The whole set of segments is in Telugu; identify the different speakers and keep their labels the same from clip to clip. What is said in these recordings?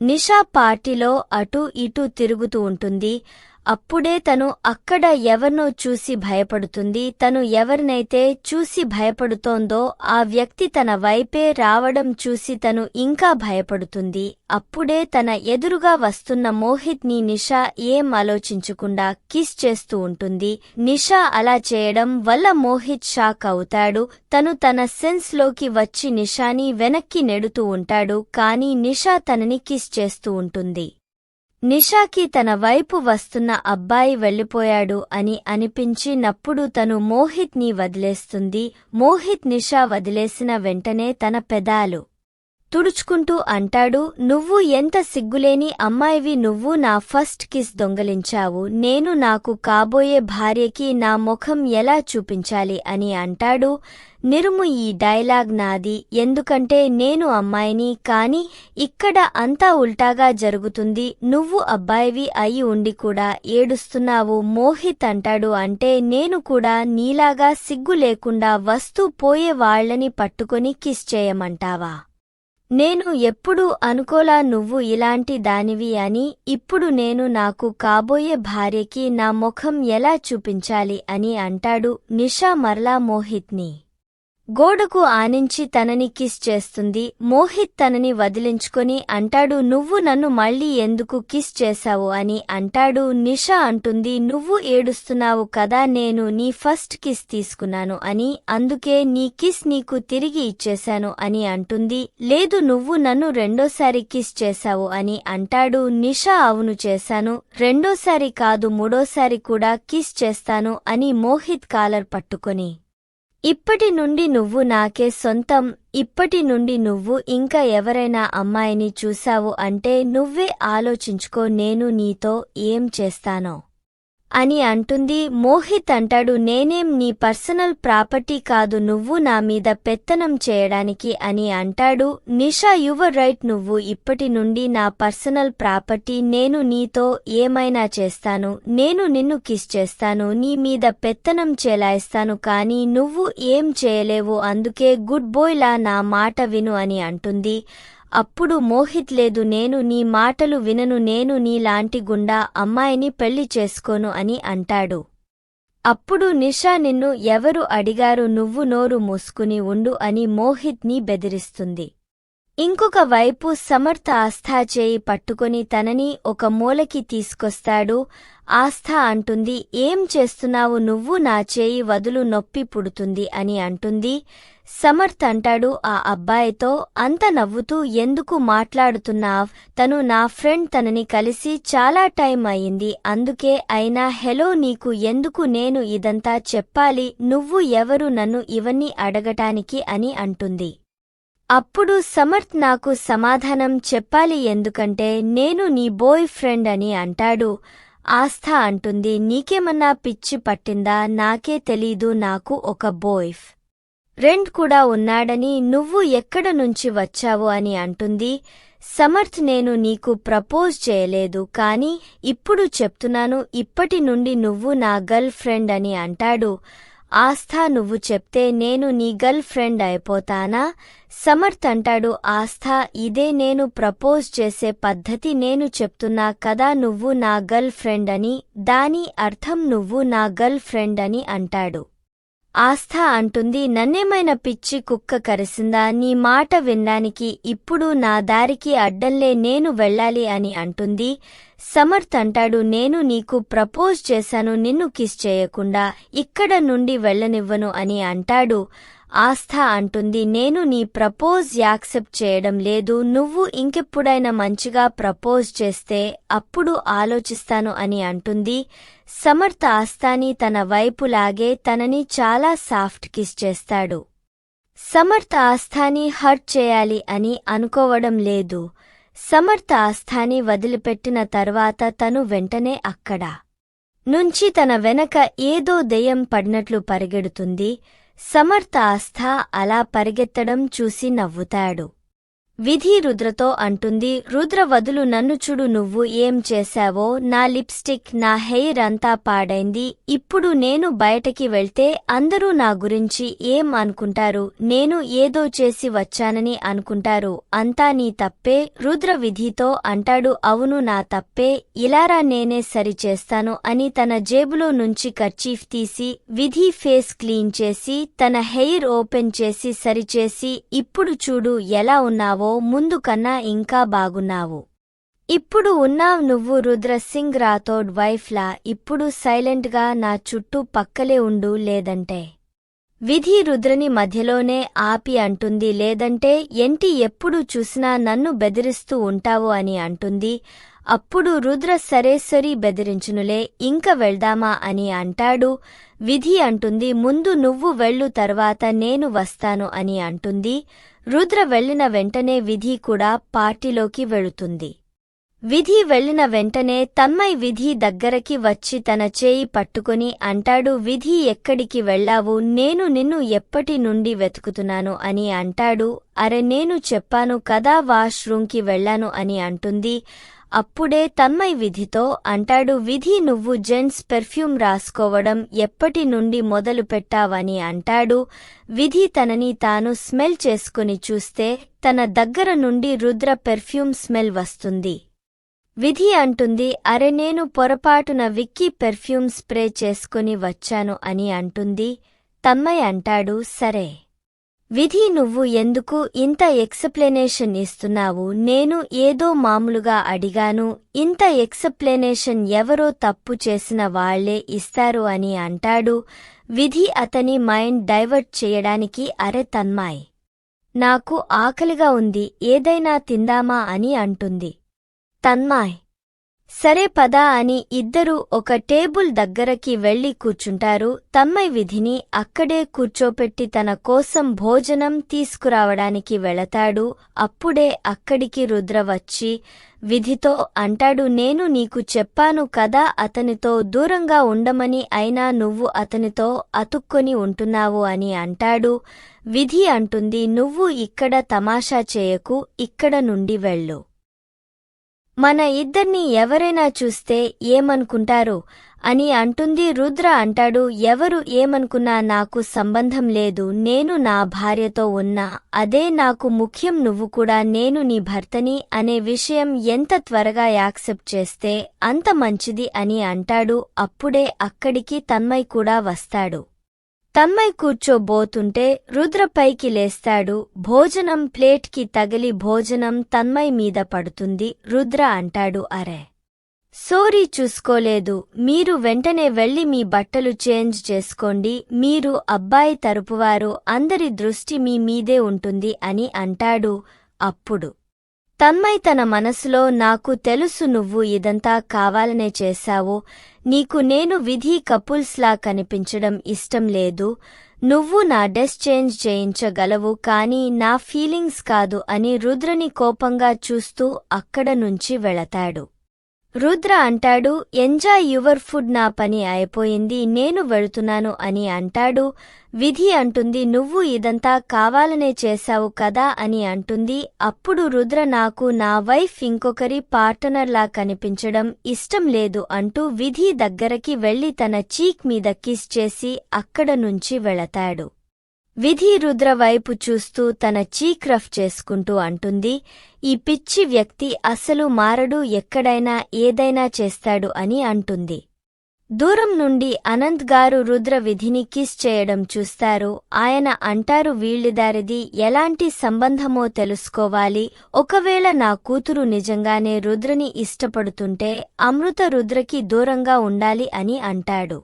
Speaker 1: నిషా పార్టీలో అటూ ఇటూ తిరుగుతూ ఉంటుంది. అప్పుడే తను అక్కడ ఎవర్నో చూసి భయపడుతుంది. తను ఎవరినైతే చూసి భయపడుతోందో ఆ వ్యక్తి తన వైపే రావడం చూసి తను ఇంకా భయపడుతుంది. అప్పుడే తన ఎదురుగా వస్తున్న మోహిత్ని నిషా ఏం ఆలోచించకుండా కిస్ చేస్తూ ఉంటుంది. నిషా అలా చేయడం వల్ల మోహిత్ షాక్ అవుతాడు. తను తన సెన్స్లోకి వచ్చి నిషాని వెనక్కి నెడుతూ ఉంటాడు. కానీ నిషా తనని కిస్ చేస్తూ ఉంటుంది. నిషాకి తన వైపు వస్తున్న అబ్బాయి వెళ్ళిపోయాడు అని అనిపించినప్పుడు తను మోహిత్ని వదిలేస్తుంది. మోహిత్ నిషా వదిలేసిన వెంటనే తన పెదాలు తుడుచుకుంటూ అంటాడు నువ్వు ఎంత సిగ్గులేని అమ్మాయివి నువ్వు నా ఫస్ట్ కిస్ దొంగలించావు. నేను నాకు కాబోయే భార్యకి నా ముఖం ఎలా చూపించాలి? అని అంటాడు. నిరుము ఈ డైలాగ్ నాది. ఎందుకంటే నేను అమ్మాయిని కాని ఇక్కడ అంతా ఉల్టాగా జరుగుతుంది. నువ్వు అబ్బాయివి అయి ఉండి కూడా ఏడుస్తున్నావు. మోహిత్ అంటాడు అంటే నేను కూడా నీలాగా సిగ్గు లేకుండా వస్తూ పోయే వాళ్ళని పట్టుకొని కిస్ చేయమంటావా? నేను ఎప్పుడూ అనుకోలా నువ్వు ఇలాంటి దానివి అని ఇప్పుడు నేను నాకు కాబోయే భార్యకి నా ముఖం ఎలా చూపించాలి అని అంటాడు నిషా మరలా మోహిత్ని. గోడకు ఆనించి తనని కిస్ చేస్తుంది. మోహిత్ తనని వదిలించుకొని అంటాడు నువ్వు నన్ను మళ్ళీ ఎందుకు కిస్ చేశావు? అని అంటాడు. నిషా అంటుంది నువ్వు ఏడుస్తున్నావు కదా నేను నీ ఫస్ట్ కిస్ తీసుకున్నాను అని అందుకే నీ కిస్ నీకు తిరిగి ఇచ్చేశాను అని అంటుంది. లేదు నువ్వు నన్ను రెండోసారి కిస్ చేశావు అని అంటాడు. నిషా అవును చేశాను. రెండోసారి కాదు మూడోసారి కూడా కిస్ చేస్తాను అని మోహిత్ కాలర్ పట్టుకొని ఇప్పటి నుండి నువ్వు నాకే సొంతం ఇప్పటి నుండి నువ్వు ఇంకా ఎవరైనా అమ్మాయిని చూశావు అంటే నువ్వే ఆలోచించుకో నేను నీతో ఏం చేస్తానో. అని అంటుంది మోహిత్ అంటాడు నేనేం నీ పర్సనల్ ప్రాపర్టీ కాదు నువ్వు నా మీద పెత్తనం చేయడానికి అని అంటాడు. నిషా యువర్ రైట్ నువ్వు ఇప్పటి నుండి నా పర్సనల్ ప్రాపర్టీ నేను నీతో ఏమైనా చేస్తాను నేను నిన్ను కిస్ చేస్తాను నీ మీద పెత్తనం చేలాయిస్తాను కానీ నువ్వు ఏం చేయలేవు అందుకే గుడ్ బోయ్లా నా మాట విను అని అంటుంది. అప్పుడు మోహిత్ లేదు నేను నీ మాటలు వినను నేను నీలాంటి గుండా అమ్మాయిని పెళ్ళి చేసుకోను అని అంటాడు. అప్పుడు నిషా నిన్ను ఎవరు అడిగారు నువ్వు నోరు మూసుకుని ఉండు అని మోహిత్ని బెదిరిస్తుంది. ఇంకొక వైపు సమర్థ ఆస్థా చేయి పట్టుకుని తనని ఒక మూలకి తీసుకొస్తాడు. ఆస్థా అంటుంది ఏం చేస్తున్నావు నువ్వు నా చేయి వదులు నొప్పి పుడుతుంది అని అంటుంది. సమర్థ్ అంటాడు ఆ అబ్బాయితో అంత నవ్వుతూ ఎందుకు మాట్లాడుతున్నావ్? తను నా ఫ్రెండ్ తనని కలిసి చాలా టైం అయింది అందుకే అయినా హెలో నీకు ఎందుకు నేను ఇదంతా చెప్పాలి? నువ్వు ఎవరు నన్ను ఇవన్నీ అడగటానికి అని అంటుంది. అప్పుడు సమర్థ్ నాకు సమాధానం చెప్పాలి ఎందుకంటే నేను నీ బోయ్ ఫ్రెండ్ అని అంటాడు. ఆస్థ అంటుంది నీకేమన్నా పిచ్చి పట్టిందా? నాకే తెలీదు నాకు ఒక బోయ్ రెండ్ కూడా ఉన్నాడని నువ్వు ఎక్కడ నుంచి వచ్చావు అని అంటుంది. సమర్థ్ నేను నీకు ప్రపోజ్ చేయలేదు కాని ఇప్పుడు చెప్తున్నాను ఇప్పటి నుండి నువ్వు నా గర్ల్ ఫ్రెండ్ అని అంటాడు. ఆస్థా నువ్వు చెప్తే నేను నీ గర్ల్ ఫ్రెండ్ అయిపోతానా? సమర్థ్ అంటాడు ఆస్థా ఇదే నేను ప్రపోజ్ చేసే పద్ధతి నేను చెప్తున్నా కదా నువ్వు నా గర్ల్ ఫ్రెండ్ అని దాని అర్థం నువ్వు నా గర్ల్ ఫ్రెండ్ అని అంటాడు. ఆస్థ అంటుంది నన్నేమైన పిచ్చి కుక్క కరిసిందా? నీ మాట వినడానికి ఇప్పుడు నా దారికి అడ్డంలే నేను వెళ్ళాలి అని అంటుంది. సమర్థ్ అంటాడు నేను నీకు ప్రపోజ్ చేశాను నిన్ను కిస్ చేయకుండా ఇక్కడ నుండి వెళ్ళనివ్వను అని అంటాడు. ఆస్థ అంటుంది నేను నీ ప్రపోజ్ యాక్సెప్ట్ చేయడం లేదు. నువ్వు ఇంకెప్పుడైనా మంచిగా ప్రపోజ్ చేస్తే అప్పుడు ఆలోచిస్తాను అని అంటుంది. సమర్థ ఆస్థాని తన వైపులాగే తనని చాలా సాఫ్ట్ కిస్ చేస్తాడు. సమర్థ ఆస్థాని హర్ట్ చేయాలి అని అనుకోవడం లేదు. సమర్థ ఆస్థాని వదిలిపెట్టిన తర్వాత తను వెంటనే అక్కడ నుంచి తన వెనక ఏదో దెయ్యం పడినట్లు పరిగెడుతుంది. సమర్థ ఆస్థ అలా పరిగెత్తడం చూసి నవ్వుతాడు. విధి రుద్రతో అంటుంది రుద్ర వదులు నన్ను చూడు నువ్వు ఏం చేశావో నా లిప్స్టిక్ నా హెయిర్ అంతా పాడైంది ఇప్పుడు నేను బయటకి వెళ్తే అందరూ నా గురించి ఏం అనుకుంటారు నేను ఏదో చేసి వచ్చానని అనుకుంటారు అంతా నీ తప్పే రుద్ర విధితో అంటాడు అవును నా తప్పే ఇలారా నేనే సరి చేస్తాను అని తన జేబులో నుంచి కర్చీఫ్ తీసి విధి ఫేస్ క్లీన్ చేసి తన హెయిర్ ఓపెన్ చేసి సరిచేసి ఇప్పుడు చూడు ఎలా ఉన్నావో ముందు కన్నా ఇంకా బాగున్నావు. ఇప్పుడు ఉన్నావ్ నువ్వు రుద్రసింగ్ రాథోడ్ వైఫ్లా ఇప్పుడు సైలెంట్గా నా చుట్టూ పక్కలే ఉండు లేదంటే. విధి రుద్రని మధ్యలోనే ఆపి అంటుంది లేదంటే ఎంటి ఎప్పుడు చూసినా నన్ను బెదిరిస్తూ ఉంటావు అని అంటుంది అప్పుడు రుద్ర సరేసరి బెదిరించునులే ఇంక వెళ్దామా అని అంటాడు. విధి అంటుంది ముందు నువ్వు వెళ్ళు తర్వాత నేను వస్తాను అని అంటుంది. రుద్ర వెళ్ళిన వెంటనే విధి కూడా పార్టీలోకి వెళుతుంది. విధి వెళ్ళిన వెంటనే తమ్మై విధి దగ్గరకి వచ్చి తన చేయి పట్టుకుని అంటాడు విధి ఎక్కడికి వెళ్ళావు నేను నిన్ను ఎప్పటి నుండి వెతుకుతున్నాను? అని అంటాడు. అరె నేను చెప్పాను కదా వాష్రూంకి వెళ్ళాను అని అంటుంది. అప్పుడే తన్మయ్ విధితో అంటాడు విధి నువ్వు జెంట్స్ పెర్ఫ్యూమ్ రాసుకోవడం ఎప్పటి నుండి మొదలు పెట్టావని అంటాడు. విధి తనని తాను స్మెల్ చేసుకుని చూస్తే తన దగ్గర నుండి రుద్ర పెర్ఫ్యూమ్ స్మెల్ వస్తుంది. విధి అంటుంది అరే నేను పొరపాటున విక్కీ పెర్ఫ్యూమ్ స్ప్రే చేసుకుని వచ్చాను అని అంటుంది. తమ్మై అంటాడు సరే. విధి నువ్వు ఎందుకు ఇంత ఎక్స్ప్లెనేషన్ ఇస్తున్నావు? నేను ఏదో మామూలుగా అడిగాను. ఇంత ఎక్స్ప్లెనేషన్ ఎవరో తప్పు చేసిన వాళ్ళే ఇస్తారు అని అంటాడు. విధి అతని మైండ్ డైవర్ట్ చేయడానికి అరె తన్మాయ్. నాకు ఆకలిగా ఉంది ఏదైనా తిందామా అని అంటుంది. తన్మాయ్. సరే పదా అని ఇద్దరూ ఒక టేబుల్ దగ్గరకి వెళ్ళి కూర్చుంటారు. తమ్మై విధిని అక్కడే కూర్చోపెట్టి తన కోసం భోజనం తీసుకురావడానికి వెళతాడు. అప్పుడే అక్కడికి రుద్ర వచ్చి విధితో అంటాడు నేను నీకు చెప్పాను కదా అతనితో దూరంగా ఉండమని అయినా నువ్వు అతనితో అతుక్కొని ఉంటున్నావు అని అంటాడు. విధి అంటుంది నువ్వు ఇక్కడ తమాషా చేయకు ఇక్కడ నుండి వెళ్ళు. మన ఇద్దర్ని ఎవరైనా చూస్తే ఏమనుకుంటారు? అని అంటుంది రుద్ర అంటాడు ఎవరు ఏమనుకున్నా నాకు సంబంధం లేదు నేను నా భార్యతో ఉన్నా అదే నాకు ముఖ్యం నువ్వు కూడా నేను నీ భర్తని అనే విషయం ఎంత త్వరగా యాక్సెప్ట్ చేస్తే అంత మంచిది అని అంటాడు అప్పుడే అక్కడికి తన్మయ్ కూడా వస్తాడు. తమ్మై కూర్చోబోతుంటే రుద్రపైకి లేస్తాడు. భోజనం ప్లేట్కి తగిలి భోజనం తన్మయ్ మీద పడుతుంది. రుద్ర అంటాడు అరే సోరీ చూసుకోలేదు. మీరు వెంటనే వెళ్ళి మీ బట్టలు చేంజ్ చేసుకోండి. మీరు అబ్బాయి తరపువారు. అందరి దృష్టి మీ మీదే ఉంటుంది అని అంటాడు అప్పుడు. తన్మయ్ తన మనసులో నాకు తెలుసు నువ్వు ఇదంతా కావాలనే చేశావు. నీకు నేను విధి కపుల్స్లా కనిపించడం ఇష్టం లేదు. నువ్వు నా డెస్ చేంజ్ చేయించగలవు కాని నా ఫీలింగ్స్ కాదు అని రుద్రని కోపంగా చూస్తూ అక్కడ నుంచి వెళతాడు. రుద్ర అంటాడు ఎంజాయ్ యువర్ ఫుడ్ నా పని అయిపోయింది నేను వెళుతున్నాను అని అంటాడు. విధి అంటుంది నువ్వు ఇదంతా కావాలనే చేశావు కదా అని అంటుంది. అప్పుడు రుద్ర నాకు నా వైఫ్ ఇంకొకరి పార్టనర్లా కనిపించడం ఇష్టం లేదు అంటూ విధి దగ్గరకి వెళ్ళి తన చీక్ మీద కిస్ చేసి అక్కడ నుంచి వెళతాడు. విధి రుద్ర వైపు చూస్తూ తన చీక్ రఫ్ చేసుకుంటూ అంటుంది ఈ పిచ్చి వ్యక్తి అసలు మారడు ఎక్కడైనా ఏదైనా చేస్తాడు అని అంటుంది. దూరం నుండి అనంత్ గారు రుద్ర విధిని కిస్ చేయడం చూస్తారు. ఆయన అంటారు వీళ్ళిదారిది ఎలాంటి సంబంధమో తెలుసుకోవాలి. ఒకవేళ నా కూతురు నిజంగానే రుద్రని ఇష్టపడుతుంటే అమృత రుద్రకి దూరంగా ఉండాలి అని అంటాడు.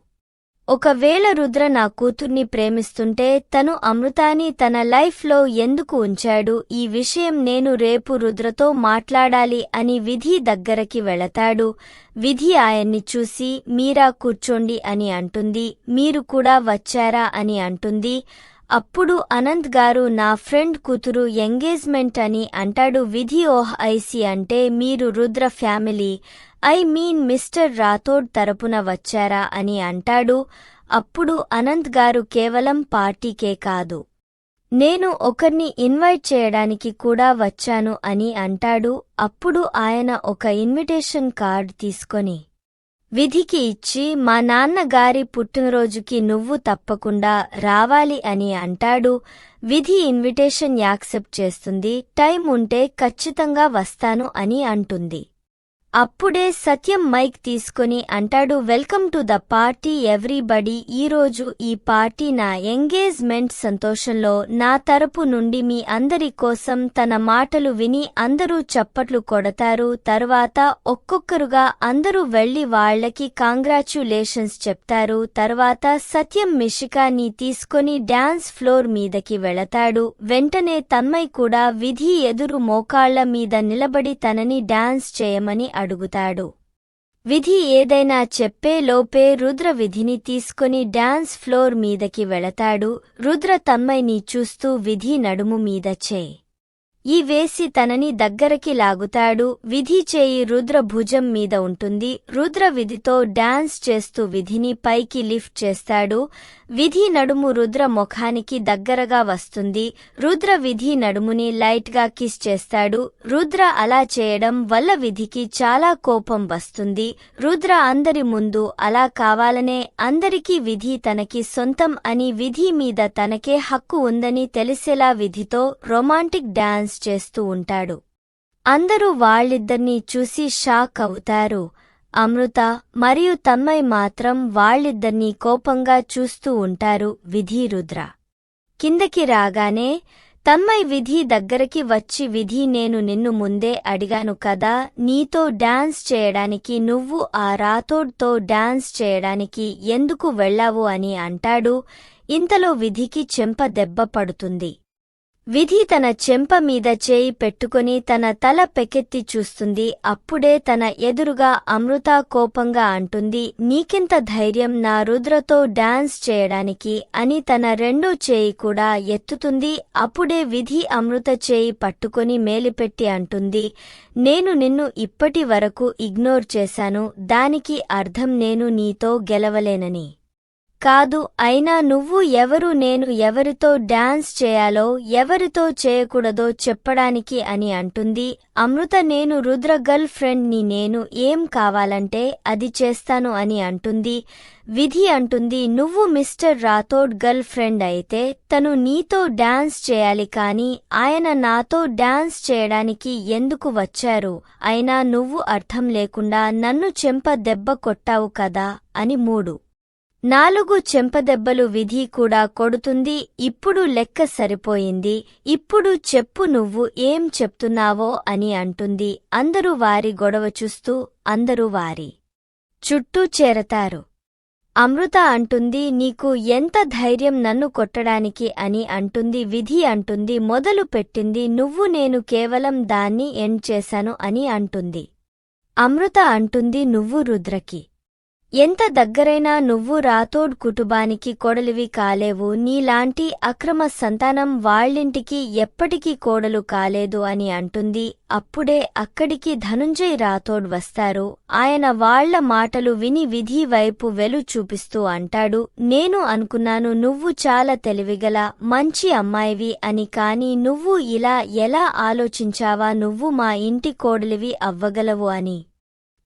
Speaker 1: ఒకవేళ రుద్ర నా కూతుర్ని ప్రేమిస్తుంటే తను అమృతాని తన లైఫ్లో ఎందుకు ఉంచాడు? ఈ విషయం నేను రేపు రుద్రతో మాట్లాడాలి అని విధి దగ్గరకి వెళతాడు. విధి ఆయన్ని చూసి మీరా కూర్చోండి అని అంటుంది. మీరు కూడా వచ్చారా అని అంటుంది. అప్పుడు అనంత్ గారు నా ఫ్రెండ్ కూతురు ఎంగేజ్మెంట్ అని అంటాడు. విధి ఓహ్ ఐసి అంటే మీరు Rudra family. I mean mister Rathod తరపున వచ్చారా అని అంటాడు. అప్పుడు అనంత్ గారు కేవలం పార్టీకే కాదు. నేను ఒకర్ని ఇన్వైట్ చేయడానికి కూడా వచ్చాను అని అంటాడు. అప్పుడు ఆయన ఒక ఇన్విటేషన్ కార్డ్ తీసుకొని విధికి ఇచ్చి మా నాన్నగారి పుట్టినరోజుకి నువ్వు తప్పకుండా రావాలి అని అంటాడు. విధి ఇన్విటేషన్ యాక్సెప్ట్ చేస్తుంది. టైం ఉంటే ఖచ్చితంగా వస్తాను అని అంటుంది. అప్పుడే సత్యం మైక్ తీసుకొని అంటాడు welcome to the party everybody. ఈరోజు ఈ పార్టీ నా ఎంగేజ్మెంట్ సంతోషంలో నా తరపు నుండి మీ అందరి కోసం తన మాటలు విని అందరూ చప్పట్లు కొడతారు. తర్వాత ఒక్కొక్కరుగా అందరూ వెళ్ళి వాళ్ళకి కాంగ్రాచ్యులేషన్స్ చెప్తారు. తర్వాత సత్యం మిషికాని తీసుకొని డాన్స్ ఫ్లోర్ మీదకి వెళతాడు. వెంటనే తన్మయ్ కూడా విధి ఎదురు మోకాళ్ళ మీద నిలబడి తనని డాన్స్ చేయమని అడుగుతాడు. విధి ఏదైనా చెప్పే లోపే రుద్ర విధిని తీసుకొని డాన్స్ ఫ్లోర్ మీదకి వెళతాడు. రుద్ర తన్మయ్ని చూస్తూ విధి నడుము మీద చే ఈ వేసి తనని దగ్గరకి లాగుతాడు. విధి చేయి రుద్ర భుజం మీద ఉంటుంది. రుద్ర విధితో డాన్స్ చేస్తూ విధిని పైకి లిఫ్ట్ చేస్తాడు. విధి నడుము రుద్ర ముఖానికి దగ్గరగా వస్తుంది. రుద్ర విధి నడుముని లైట్గా కిస్ చేస్తాడు. రుద్ర అలా చేయడం వల్ల విధికి చాలా కోపం వస్తుంది. రుద్ర అందరి ముందు అలా కావాలనే అందరికీ విధి తనకి సొంతం అని విధి మీద తనకే హక్కు ఉందని తెలిసేలా విధితో రొమాంటిక్ డాన్స్ చేస్తూ ఉంటాడు. అందరూ వాళ్ళిద్దర్నీ చూసి షాక్ అవుతారు. అమృత మరియు తమ్మై మాత్రం వాళ్ళిద్దర్నీ కోపంగా చూస్తూ ఉంటారు విధి రుద్ర. కిందకి రాగానే తమ్మై విధి దగ్గరకి వచ్చి విధి నేను నిన్ను ముందే అడిగాను కదా నీతో డాన్స్ చేయడానికి నువ్వు ఆ రాతోడ్తో డాన్స్ చేయడానికి ఎందుకు వెళ్ళావు అని అంటాడు. ఇంతలో విధికి చెంప దెబ్బ పడుతుంది. విధి తన చెంప మీద చేయి పెట్టుకుని తన తల పెకెత్తి చూస్తుంది. అప్పుడే తన ఎదురుగా అమృత కోపంగా అంటుంది. నీకింత ధైర్యం నా రుద్రతో డాన్స్ చేయడానికి అని తన రెండో చేయి కూడా ఎత్తుతుంది. అప్పుడే విధి అమృత చేయి పట్టుకుని మేలిపెట్టి అంటుంది. నేను నిన్ను ఇప్పటి వరకు ఇగ్నోర్ చేశాను. దానికి అర్థం నేను నీతో గెలవలేనని. కాదు అయినా నువ్వు ఎవరు నేను ఎవరితో డాన్స్ చేయాలో ఎవరితో చేయకూడదో చెప్పడానికి అని అంటుంది. అమృత నేను రుద్ర గర్ల్ ఫ్రెండ్ని నేను ఏం కావాలంటే అది చేస్తాను అని అంటుంది. విధి అంటుంది నువ్వు మిస్టర్ రాథోడ్ గర్ల్ ఫ్రెండ్ అయితే తను నీతో డాన్స్ చేయాలి కాని ఆయన నాతో డాన్స్ చేయడానికి ఎందుకు వచ్చారు? అయినా నువ్వు అర్థం లేకుండా నన్ను చెంప దెబ్బ కొట్టావు కదా అని మూడు. నాలుగు చెంపదెబ్బలు విధి కూడా కొడుతుంది. ఇప్పుడు లెక్క సరిపోయింది. ఇప్పుడు చెప్పు నువ్వు ఏం చెప్తున్నావో అని అంటుంది. అందరూ వారి గొడవ చూస్తూ అందరూ వారి చుట్టూ చేరతారు. అమృత అంటుంది నీకు ఎంత ధైర్యం నన్ను కొట్టడానికి అని అంటుంది. విధి అంటుంది మొదలు పెట్టింది నువ్వు నేను కేవలం దాన్ని ఎండ్ చేశాను అని అంటుంది. అమృత అంటుంది నువ్వు రుద్రకి ఎంత దగ్గరైనా నువ్వు రాథోడ్ కుటుంబానికి కోడలివి కాలేవు. నీలాంటి అక్రమ సంతానం వాళ్ళింటికి ఎప్పటికీ కోడలు కాలేదు అని అంటుంది. అప్పుడే అక్కడికి ధనుంజయ్ రాథోడ్ వస్తారు. ఆయన వాళ్ళ మాటలు విని విధి వైపు వెలు చూపిస్తూ అంటాడు. నేను అనుకున్నాను నువ్వు చాలా తెలివిగల మంచి అమ్మాయివి అని కాని నువ్వు ఇలా ఎలా ఆలోచించావా? నువ్వు మా ఇంటి కోడలివి అవ్వగలవు అని.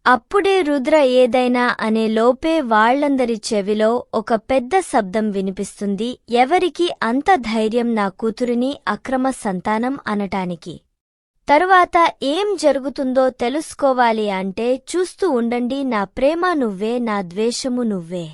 Speaker 1: అప్పుడే రుద్ర ఏదైనా అనే లోపే వాళ్ళందరి చెవిలో ఒక పెద్ద శబ్దం వినిపిస్తుంది. ఎవరికి అంత ధైర్యం నా కూతురిని అక్రమ సంతానం అనటానికి? తరువాత ఏం జరుగుతుందో తెలుసుకోవాలి అంటే చూస్తూ ఉండండి. నా ప్రేమ నువ్వే నా ద్వేషము నువ్వే.